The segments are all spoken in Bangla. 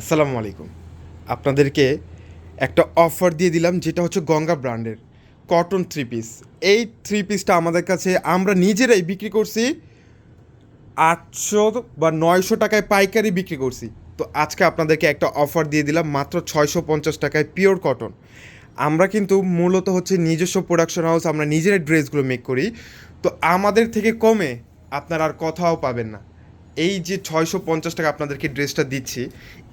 আসসালামু আলাইকুম। আপনাদেরকে একটা অফার দিয়ে দিলাম, যেটা হচ্ছে গঙ্গা ব্র্যান্ডের কটন থ্রি পিস এই থ্রি পিসটা আমাদের কাছে আমরা নিজেরাই বিক্রি করছি, আটশো বা নয়শো টাকায় পাইকারি বিক্রি করছি। তো আজকে আপনাদেরকে একটা অফার দিয়ে দিলাম, মাত্র ছয়শো পঞ্চাশ টাকায় পিওর কটন আমরা কিন্তু মূলত হচ্ছে নিজস্ব প্রোডাকশন হাউস আমরা নিজেরাই ড্রেসগুলো মেক করি। তো আমাদের থেকে কমে আপনারা আর কথাও পাবেন না। এই যে ছয়শো পঞ্চাশ টাকা আপনাদেরকে ড্রেসটা দিচ্ছি,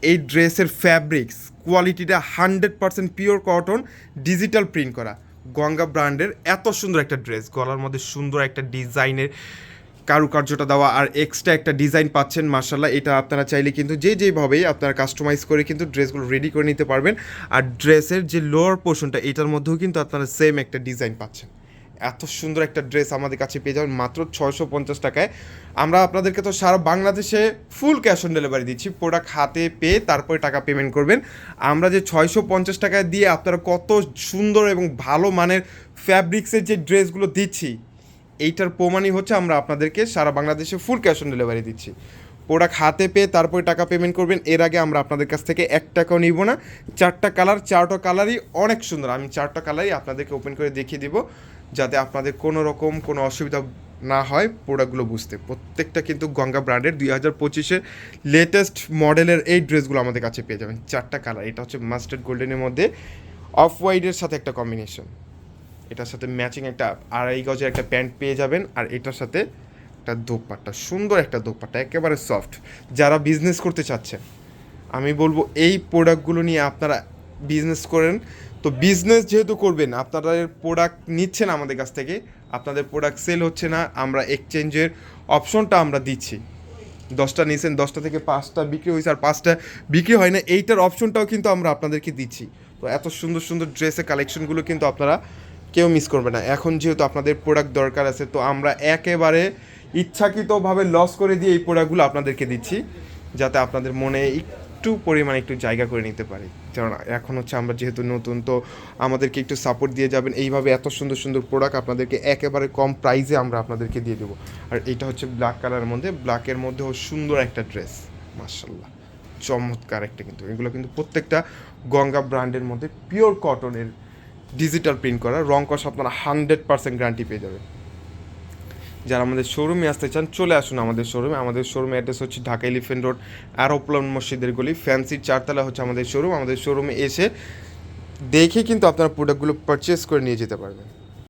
এই ড্রেসের ফ্যাব্রিক্স কোয়ালিটিটা hundred percent pure cotton digital print করা। গঙ্গা ব্র্যান্ডের এত সুন্দর একটা ড্রেস, গলার মধ্যে সুন্দর একটা ডিজাইনের কারুকার্যটা দেওয়া আর এক্সট্রা একটা ডিজাইন পাচ্ছেন মার্শাল্লাহ এটা আপনারা চাইলে কিন্তু যে যেভাবেই আপনারা কাস্টমাইজ করে কিন্তু ড্রেসগুলো রেডি করে নিতে পারবেন। আর ড্রেসের যে লোয়ার পোর্শনটা এটার মধ্যেও কিন্তু আপনারা সেম একটা ডিজাইন পাচ্ছেন। এত সুন্দর একটা ড্রেস আমাদের কাছে পেয়ে যাবেন, মাত্র ছয়শো পঞ্চাশ টাকায়। আমরা আপনাদেরকে তো সারা বাংলাদেশে ফুল ক্যাশ অন ডেলিভারি দিচ্ছি প্রোডাক্ট হাতে পেয়ে তারপরে টাকা পেমেন্ট করবেন। আমরা যে ছয়শো পঞ্চাশ টাকায় দিয়ে আপনারা কত সুন্দর এবং ভালো মানের ফ্যাব্রিক্সের যে ড্রেসগুলো দিচ্ছি, এইটার প্রমাণই হচ্ছে আমরা আপনাদেরকে সারা বাংলাদেশে ফুল ক্যাশ অন ডেলিভারি দিচ্ছি। প্রোডাক্ট হাতে পেয়ে তারপরে টাকা পেমেন্ট করবেন, এর আগে আমরা আপনাদের কাছ থেকে এক টাকাও নিব না। চারটা কালার, চারটা কালারই অনেক সুন্দর। আমি চারটা কালারই আপনাদেরকে ওপেন করে দেখিয়ে দিব, যাতে আপনাদের কোনো রকম কোনো অসুবিধা না হয় প্রোডাক্টগুলো বুঝতে। প্রত্যেকটা কিন্তু গঙ্গা ব্র্যান্ডের দুই হাজার পঁচিশের লেটেস্ট মডেলের এই ড্রেসগুলো আমাদের কাছে পেয়ে যাবেন। চারটা কালার, এটা হচ্ছে মাস্টার্ড গোল্ডেনের মধ্যে অফ হোয়াইটের সাথে একটা কম্বিনেশন এটার সাথে ম্যাচিং একটা আড়াই গজের একটা প্যান্ট পেয়ে যাবেন, আর এটার সাথে একটা দোপাট্টা, সুন্দর একটা দোপাট্টা, একেবারে সফট যারা বিজনেস করতে চাচ্ছেন আমি বলব এই প্রোডাক্টগুলো নিয়ে আপনারা বিজনেস করেন। তো বিজনেস যেহেতু করবেন, আপনাদের প্রোডাক্ট নিচ্ছেন আমাদের কাছ থেকে, আপনাদের প্রোডাক্ট সেল হচ্ছে না, আমরা এক্সচেঞ্জের অপশনটা আমরা দিচ্ছি। দশটা নিয়েছেন দশটা থেকে পাঁচটা বিক্রি হয়েছে, আর পাঁচটা বিক্রি হয় না, এইটার অপশনটাও কিন্তু আমরা আপনাদেরকে দিচ্ছি। তো এত সুন্দর সুন্দর ড্রেসের কালেকশনগুলো কিন্তু আপনারা কেউ মিস করবে না। এখন যেহেতু আপনাদের প্রোডাক্ট দরকার আছে, তো আমরা একেবারে ইচ্ছাকৃতভাবে লস করে দিয়ে এই প্রোডাক্টগুলো আপনাদেরকে দিচ্ছি, যাতে আপনাদের মনে একটু পরিমাণে একটু জায়গা করে নিতে পারি। কারণ এখন হচ্ছে আমরা যেহেতু নতুন, তো আমাদেরকে একটু সাপোর্ট দিয়ে যাবেন। এইভাবে এত সুন্দর সুন্দর প্রোডাক্ট আপনাদেরকে একেবারে কম প্রাইসে আমরা আপনাদেরকে দিয়ে দেবো। আর এটা হচ্ছে ব্ল্যাক কালারের মধ্যে ব্ল্যাকের মধ্যেও সুন্দর একটা ড্রেস মার্শাল্লাহ চমৎকার একটা কিন্তু। এগুলো কিন্তু প্রত্যেকটা গঙ্গা ব্র্যান্ডের মধ্যে পিওর কটনের ডিজিটাল প্রিন্ট করা। রং কষ আপনারা হান্ড্রেড পার্সেন্ট গ্যারান্টি পেয়ে যাবেন। যারা আমাদের শোরুমে আসতে চান, চলে আসুন আমাদের শোরুমে আমাদের শোরুমে অ্যাড্রেস হচ্ছে ঢাকা এলিফেন্ট রোড অ্যারোপ্লান মসজিদের গলি। ফ্যান্সির চারতলা হচ্ছে আমাদের শোরুম আমাদের শোরুমে এসে দেখে কিন্তু আপনারা প্রোডাক্টগুলো পারচেস করে নিয়ে যেতে পারবেন।